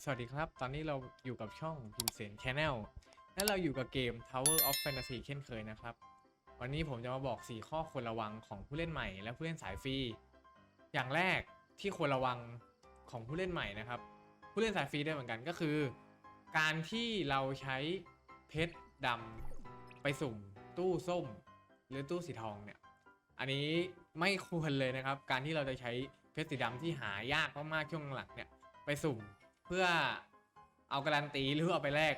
สวัสดีครับ ตอนนี้เราอยู่กับช่องพิมเซน Channel และเราอยู่กับเกม Tower of Fantasy เช่นเคยนะครับ วันนี้ผมจะมาบอก 4 ข้อควรระวังของผู้เล่นใหม่ และผู้เล่นสายฟรี อย่างแรกที่ควรระวังของผู้เล่นใหม่นะครับ ผู้เล่นสายฟรีได้เหมือนกันก็คือ การที่เราใช้เพชรดำไปสุ่มตู้ส้ม หรือตู้สีทองเนี่ย อันนี้ไม่ควรเลยนะครับ การที่เราจะใช้เพชรสีดำที่หายากมากๆช่วงหลังเนี่ยไปสุ่ม พื่อเอาการันตีหรือเอาไปแลก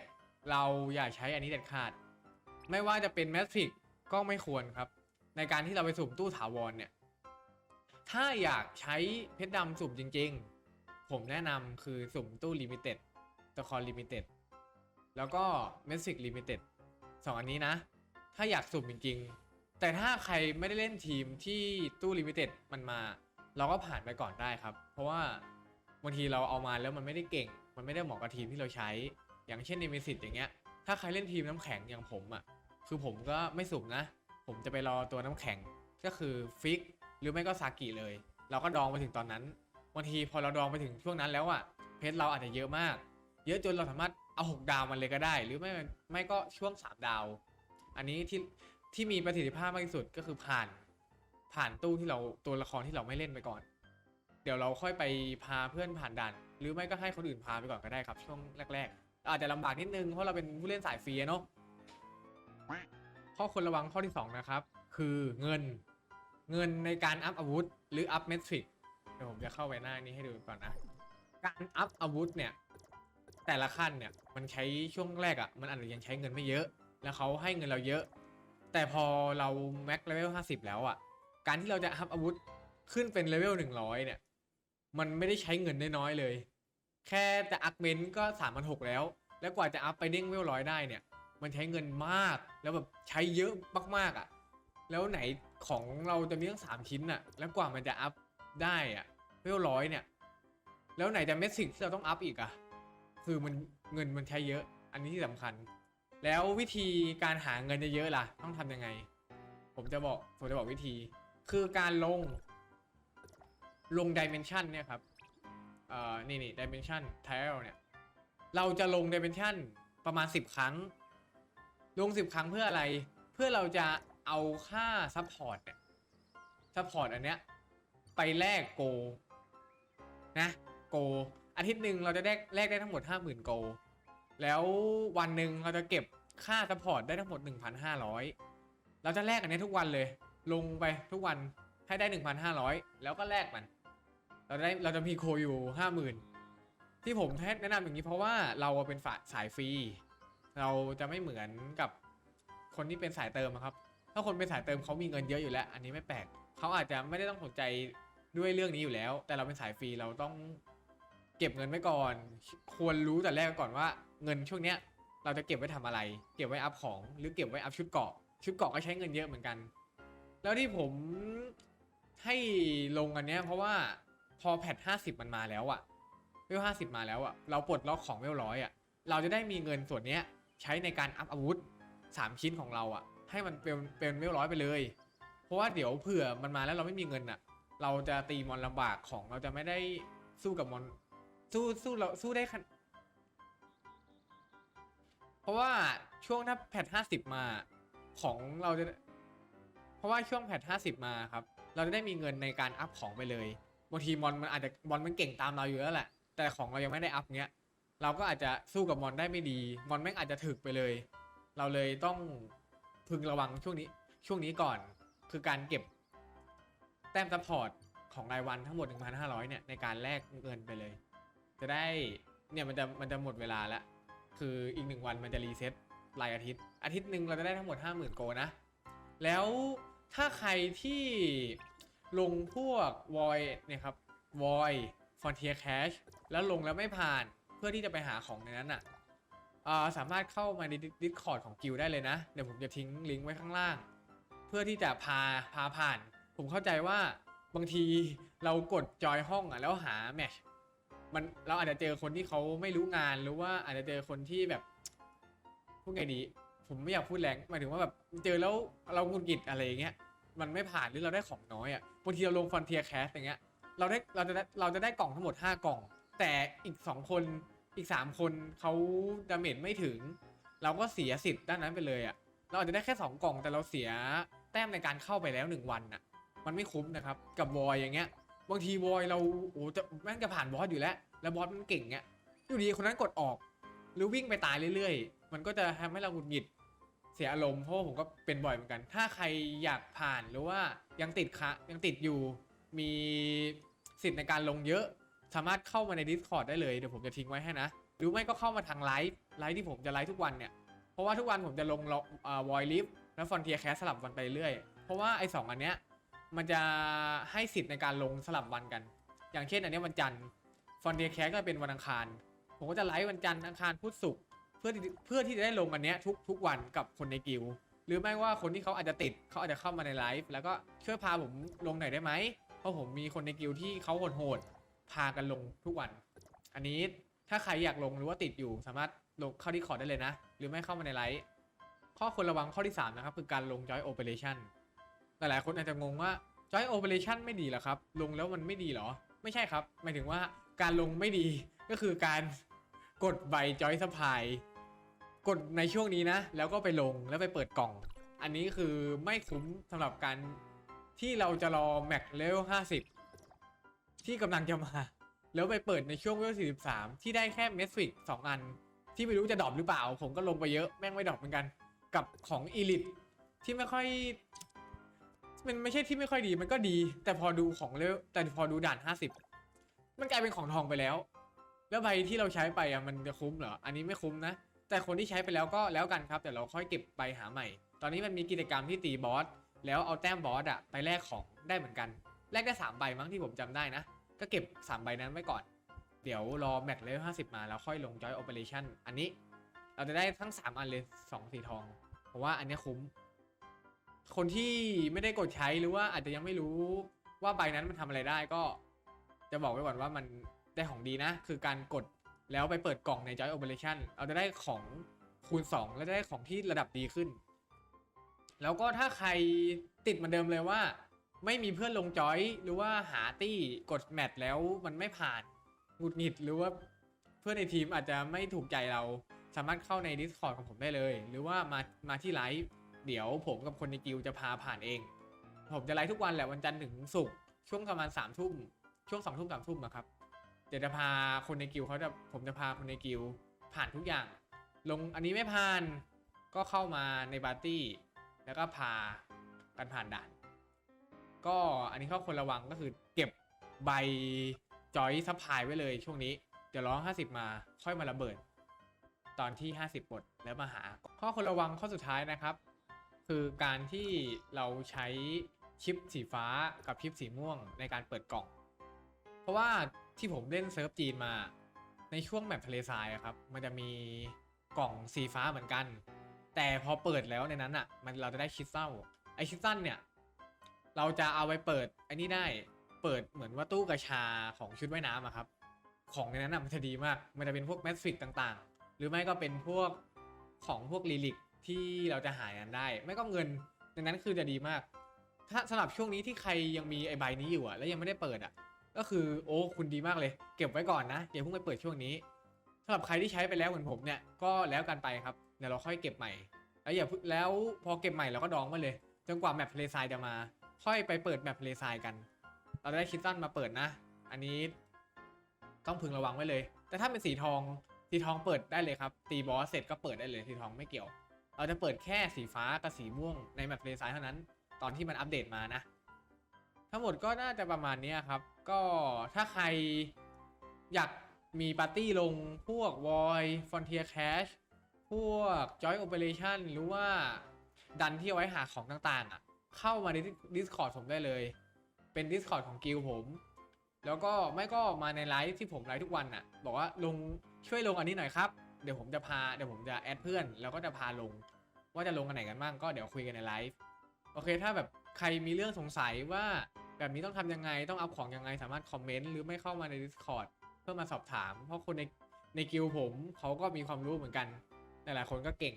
เราอย่าใช้อันนี้เด็ดขาด ไม่ว่าจะเป็นแมทริกก็ไม่ควรครับ ในการที่เราไปสุ่มตู้ถาวรเนี่ย ถ้าอยากใช้เพชรดำสุ่มจริง ๆ ผมแนะนำคือสุ่มตู้ลิมิเต็ดตะคอนลิมิเต็ดแล้วก็เมสิกลิมิเต็ดสองอันนี้นะ ถ้าอยากสุ่มจริง ๆ แต่ถ้าใครไม่ได้เล่นทีมที่ตู้ลิมิเต็ดมันมา เราก็ผ่านไปก่อนได้ครับ เพราะว่า บางทีเราเอามาแล้วมันไม่ได้เก่ง มันไม่ได้เหมาะกับทีมที่เราใช้ อย่างเช่นในเมสิตอย่างเงี้ย ถ้าใครเล่นทีมน้ำแข็งอย่างผมอะ่ะ คือผมก็ไม่สุ่มนะ ผมจะไปรอตัวน้ำแข็ง ก็คือฟิก หรือไม่ก็ซากิเลย เราก็ดองไปถึงตอนนั้น บางทีพอเราดองไปถึงช่วงนั้นแล้วอะ่ะ เพชรเราอาจจะเยอะมาก เยอะจนเราสามารถเอา6ดาวมันเลยก็ได้ หรือไม่ ไม่ก็ช่วง3ดาว อันนี้ที่ที่มีประสิทธิภาพมากที่สุดก็คือผ่าน ผ่านตู้ที่เราตัวละครที่เราไม่เล่นไปก่อน เดี๋ยวเราค่อยไปพาเพื่อนผ่านด่าน หรือไม่ก็ให้คนอื่นพาไปก่อนก็ได้ครับ ช่วงแรกๆ อาจจะลำบากนิดนึงเพราะเราเป็นผู้เล่นสายฟรีเนาะข้อควรระวังข้อที่ 2 นะครับ คือเงินเงินในการอัพอาวุธ หรืออัพเมทริกเดี๋ยวผมจะเข้าไปหน้านี้ให้ดูก่อนนะ การอัพอาวุธเนี่ย แต่ละขั้นเนี่ยมันใช้ช่วงแรกอะ่ะมันอาจจะยังใช้เงินไม่เยอะ แล้วเขาให้เงินเราเยอะ แต่พอเราแม็กเลเวล50แล้วอะ่ะการที่เราจะอัพอาวุธขึ้นเป็นเลเวล100เนี่ย มันไม่ได้ใช้เงินน้อยๆเลย แค่แต่อักเมนก็3 6 0 0แล้ว แล้วกว่าจะอัพไปเด้งเวลร้อยได้เนี่ย มันใช้เงินมากแล้วแบบใช้เยอะมากๆอะ่ะ แล้วไหนของเราจะมีตั้งสามชิ้นอะ่ะ แล้วกว่ามันจะอัพได้อะ่ะเวลร้อยเนี่ย แล้วไหนจะเมสซิกที่เราต้องอัพอีกอะ่ะ คือมันเงินมันใช้เยอะ อันนี้ที่สำคัญ แล้ววิธีการหาเงินเยอะๆล่ะ ต้องทำยังไง ผมจะบอกผมจะบอกวิธี คือการลง ลงดิเมนชันเนี่ยครับเอ่อนี่นี่ดิเมนชันไทลเนี่ย เราจะลงดิเมนชันประมาณ 10 ครั้ง ลง 10 ครั้งเพื่ออะไร เพื่อเราจะเอาค่าซัพพอร์ตเนี่ยซัพพอร์ตอันเนี้ยไปแลกโก นะโก อาทิตย์หนึ่งเราจะได้แลกได้ทั้งหมด 50,000 โก แล้ววันหนึ่งเราจะเก็บค่าซัพพอร์ตได้ทั้งหมด 1,500 เราจะแลกอันนี้ทุกวันเลย ลงไปทุกวัน ให้ได้1,500แล้วก็แลกมัน เราได้เราจะมีโคอยู่50,000ที่ผมแนะนำอย่างนี้เพราะว่าเราเป็นฝ่ายสายฟรี เราจะไม่เหมือนกับคนที่เป็นสายเติมอะครับ ถ้าคนเป็นสายเติมเขามีเงินเยอะอยู่แล้ว อันนี้ไม่แปลกเขาอาจจะไม่ได้ต้องสนใจด้วยเรื่องนี้อยู่แล้ว แต่เราเป็นสายฟรีเราต้องเก็บเงินไว้ก่อน ควรรู้แต่แรกก่อนว่า เงินช่วงเนี้ย เราจะเก็บไว้ทำอะไร เก็บไว้อัพของ หรือเก็บไว้อัพชุดเกาะ ชุดเกาะก็ใช้เงินเยอะเหมือนกัน แล้วที่ผม ให้ลงอันเนี้ยเพราะว่าพอแพทห้าสิบมันมาแล้วอะเวลห้าสิบมาแล้วอะเราปลดล็อกของเวลร้อยอะเราจะได้มีเงินส่วนเนี้ยใช้ในการอัพอาวุธสามชิ้นของเราอะให้มันเป็นเป็นเวลร้อยไปเลย เพราะว่าเดี๋ยวเผื่อมันมาแล้วเราไม่มีเงินอะเราจะตีมอนลำบากของเราจะไม่ได้สู้กับมอนสู้สู้เราสู้ได้ขนเพราะว่าช่วงถ้าแพทห้าสิบมาของเราจะ เพราะว่าช่วงแพทห้าสิบมาครับ เราจะได้มีเงินในการอัพของไปเลยบางทีมอนมันอาจจะมอนมันเก่งตามเราอยู่แล้วแหละ แต่ของเรายังไม่ได้อัพเงี้ยเราก็อาจจะสู้กับมอนได้ไม่ดี มอนแม่งอาจจะถึกไปเลย เราเลยต้องพึงระวังช่วงนี้ ช่วงนี้ก่อนคือการเก็บแต้มซัพพอร์ตของรายวันทั้งหมด 1,500 เนี่ยในการแลกเงินไปเลย จะได้เนี่ยมันจะมันจะหมดเวลาแล้ว คืออีกหนึ่งวันมันจะรีเซ็ตรายอาทิตย์ อาทิตย์หนึ่งเราจะได้ทั้งหมด 50,000 โกนะ แล้วถ้าใครที่ ลงพวก void เนี่ยครับ void frontier cash แล้วลงแล้วไม่ผ่านเพื่อที่จะไปหาของในนั้นอะาสามารถเข้ามาใน Discord ของกิลได้เลยนะ เดี๋ยวผมจะทิ้งลิงก์ไว้ข้างล่าง เพื่อที่จะพาพาผ่าน ผมเข้าใจว่าบางทีเรากดจอยห้องอะแล้วหาแมชมันเราอาจจะเจอคนที่เขาไม่รู้งานหรือว่าอาจจะเจอคนที่แบบพูดไงดี ผมไม่อยากพูดแรงหมายถึงว่าแบบเจอแล้วเราหงุดหงิดอะไรอย่างเงี้ย มันไม่ผ่านหรือเราได้ของน้อยอะบางทีเราลงฟอนเทียแคสอย่างเงี้ยเราได้เราจะได้เราจะได้กล่องทั้งหมด 5 กล่อง แต่อีก 2 คนอีกสามคนเขาดาเมจไม่ถึง เราก็เสียสิทธิ์ด้านนั้นไปเลยอะ่ะเราอาจจะได้แค่ 2 กล่องแต่เราเสียแต้มในการเข้าไปแล้ว 1 วันน่ะมันไม่คุ้มนะครับกับวอยอย่างเงี้ยบางทีวอยเราโอ้จะแม่งจะผ่านบอสอยู่แล้ว แล้วบอสมันเก่งเงี้ยอยู่ดีคนนั้นกดออก หรือวิ่งไปตายเรื่อยๆ มันก็จะทำให้เราหงุดหงิด เสียอารมณ์เพราะผมก็เป็นบ่อยเหมือนกัน ถ้าใครอยากผ่านหรือว่ายังติดคะยังติดอยู่ มีสิทธิ์ในการลงเยอะ สามารถเข้ามาใน Discord ได้เลยเดี๋ยวผมจะทิ้งไว้ให้นะ หรือไม่ก็เข้ามาทางไลฟ์ไลฟ์ที่ผมจะไลฟ์ทุกวันเนี่ย เพราะว่าทุกวันผมจะลงวอยลิฟแล้วฟอนเทียแคสสลับวันไปเรื่อย เพราะว่าไอ้สองอันเนี้ยมันจะให้สิทธิ์ในการลงสลับวันกัน อย่างเช่นอันเนี้ยวันจันทร์ฟอนเทียแคสก็เป็นวันอังคาร ผมก็จะไลฟ์วันจันทร์อังคารพุธศุกร์ พื่อที่เพื่อที่จะได้ลงอันเนี้ยทุกทุกวันกับคนในกิลด์หรือไม่ว่าคนที่เขาอาจจะติดเขาอาจจะเข้ามาในไลฟ์แล้วก็ช่วยพาผมลงหน่อยได้ไหมเพราะผมมีคนในกิลด์ที่เขาโหดๆพากันลงทุกวัน อันนี้ถ้าใครอยากลงหรือว่าติดอยู่สามารถลงเข้าที่คอร์ดได้เลยนะ หรือไม่เข้ามาในไลฟ์ข้อควรระวังข้อที่3นะครับคือการลง Joy Operation หลายๆคนอาจจะงงว่า Joy Operation ไม่ดีหรอครับ ลงแล้วมันไม่ดีหรอ ไม่ใช่ครับหมายถึงว่าการลงไม่ดีก็คือการกดใบ Joy Supply กดในช่วงนี้นะ แล้วก็ไปลงแล้วไปเปิดกล่อง อันนี้คือไม่คุ้มสำหรับการที่เราจะรอแม็กเลเวล50 ที่กำลังจะมา แล้วไปเปิดในช่วงเวล43 ที่ได้แค่เมสฟิกสองอัน ที่ไม่รู้จะดรอปหรือเปล่า ผมก็ลงไปเยอะแม่งไม่ดรอปเหมือนกัน กับของอีลิทที่ไม่ค่อยมันไม่ใช่ที่ไม่ค่อยดีมันก็ดี แต่พอดูของเลเวลแต่พอดูด่าน 50 มันกลายเป็นของทองไปแล้ว แล้วใบที่เราใช้ไปอะมันจะคุ้มเหรออันนี้ไม่คุ้มนะ แต่คนที่ใช้ไปแล้วก็แล้วกันครับ แต่เราค่อยเก็บไปหาใหม่ ตอนนี้มันมีกิจกรรมที่ตีบอสแล้วเอาแต้มบอสอะไปแลกของได้เหมือนกันแลกได้3ใบมั้งที่ผมจำได้นะ ก็เก็บ3ใบนั้นไว้ก่อน เดี๋ยวรอแม็กเลเวล50มาแล้วค่อยลง Joy Operation อันนี้เราจะได้ทั้ง 3 อันเลย2สีทอง เพราะว่าอันนี้คุ้ม คนที่ไม่ได้กดใช้หรือว่าอาจจะยังไม่รู้ว่าใบนั้นมันทำอะไรได้ก็ จะบอกไว้ก่อนว่ามันได้ของดีนะ คือการกด แล้วไปเปิดกล่องใน Joy Operation เราจะได้ของคูณ 2 แล้วจะได้ของที่ระดับดีขึ้น แล้วก็ถ้าใครติดเหมือนเดิมเลยว่า ไม่มีเพื่อนลงจอยหรือว่าหาตี้กดแมทแล้วมันไม่ผ่านหงุดหงิดหรือว่าเพื่อนในทีมอาจจะไม่ถูกใจเราสามารถเข้าใน Discord ของผมได้เลย หรือว่ามามาที่ไลฟ์เดี๋ยวผมกับคนในกิลจะพาผ่านเอง ผมจะไลฟ์ทุกวันแหละวันจันทร์ถึงศุกร์ช่วงประมาณสามทุ่มช่วงสองทุ่มสามทุ่มอะครับ เดี๋ยวจะพาคนในกิลเขาจะผมจะพาคนในกิลผ่านทุกอย่าง ลงอันนี้ไม่ผ่านก็เข้ามาในปาร์ตี้ แล้วก็พากันผ่านด่าน ก็อันนี้ข้อควรระวังก็คือเก็บใบจอยซัพพลายไว้เลยช่วงนี้ เดี๋ยวร้อง 50 มาค่อยมาระเบิด ตอนที่ 50บทแล้วมาหา ข้อควรระวังข้อสุดท้ายนะครับ คือการที่เราใช้ชิปสีฟ้ากับชิปสีม่วงในการเปิดกล่อง เพราะว่า ที่ผมเล่นเซิร์ฟจีนมา ในช่วงแมปทะเลทรายครับ มันจะมีกล่องสีฟ้าเหมือนกัน แต่พอเปิดแล้วในนั้นอะ มันเราจะได้คิดเศร้าไอคิดสั้นเนี่ย เราจะเอาไปเปิดไอ้นี่ได้เปิดเหมือนว่าตู้กระชาของชุดว่ายน้ำอะครับ ของในนั้นอะมันจะดีมาก มันจะเป็นพวกแมสฟิกต่างๆ หรือไม่ก็เป็นพวกของพวกลีลิกที่เราจะหากันได้ ไม่ก็เงินในนั้นคือจะดีมาก ถ้าสำหรับช่วงนี้ที่ใครยังมีไอใบนี้อยู่อะแล้วยังไม่ได้เปิดอะ ก็คือโอ้คุณดีมากเลย เก็บไว้ก่อนนะอย่าเพิ่งไปเปิดช่วงนี้สำหรับใครที่ใช้ไปแล้วเหมือนผมเนี่ยก็แล้วกันไปครับเดี๋ยวเราค่อยเก็บใหม่แล้วอย่าแล้วพอเก็บใหม่เราก็ดองไว้เลยจนกว่าแมปทะเลทรายจะมา ค่อยไปเปิดแมปทะเลทรายกัน เราจะได้คิดสั้นมาเปิดนะ อันนี้ต้องพึงระวังไว้เลย แต่ถ้าเป็นสีทองสีทองเปิดได้เลยครับ ตีบอสเสร็จก็เปิดได้เลยสีทองไม่เกี่ยว เราจะเปิดแค่สีฟ้ากับสีม่วงในแมปทะเลทรายเท่านั้น ตอนที่มันอัปเดตมานะ ทั้งหมดก็น่าจะประมาณนี้ครับ ก็ถ้าใครอยากมีปาร์ตี้ลงพวก Void Frontier Cash พวก Joy Operation หรือว่าดันที่เอาไว้หาของต่างๆ อะ เข้ามาใน Discord ผมได้เลย เป็น Discord ของกิลผม แล้วก็ไม่ก็มาในไลฟ์ที่ผมไลฟ์ทุกวันอะ บอกว่าลงช่วยลงอันนี้หน่อยครับ เดี๋ยวผมจะพาเดี๋ยวผมจะแอดเพื่อน แล้วก็จะพาลง ว่าจะลงกันไหนกันบ้างก็เดี๋ยวคุยกันในไลฟ์โอเค ถ้าแบบใครมีเรื่องสงสัยว่า แบบนี้ต้องทำยังไงต้องเอาของยังไงสามารถคอมเมนต์หรือไม่เข้ามาใน Discord เพื่อมาสอบถาม เพราะคนในในกิลผมเขาก็มีความรู้เหมือนกัน หลายๆคนก็เก่ง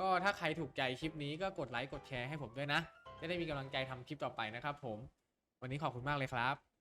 ก็ถ้าใครถูกใจคลิปนี้ก็กดไลค์กดแชร์ให้ผมด้วยนะ จะได้มีกำลังใจทำคลิปต่อไปนะครับผม วันนี้ขอบคุณมากเลยครับ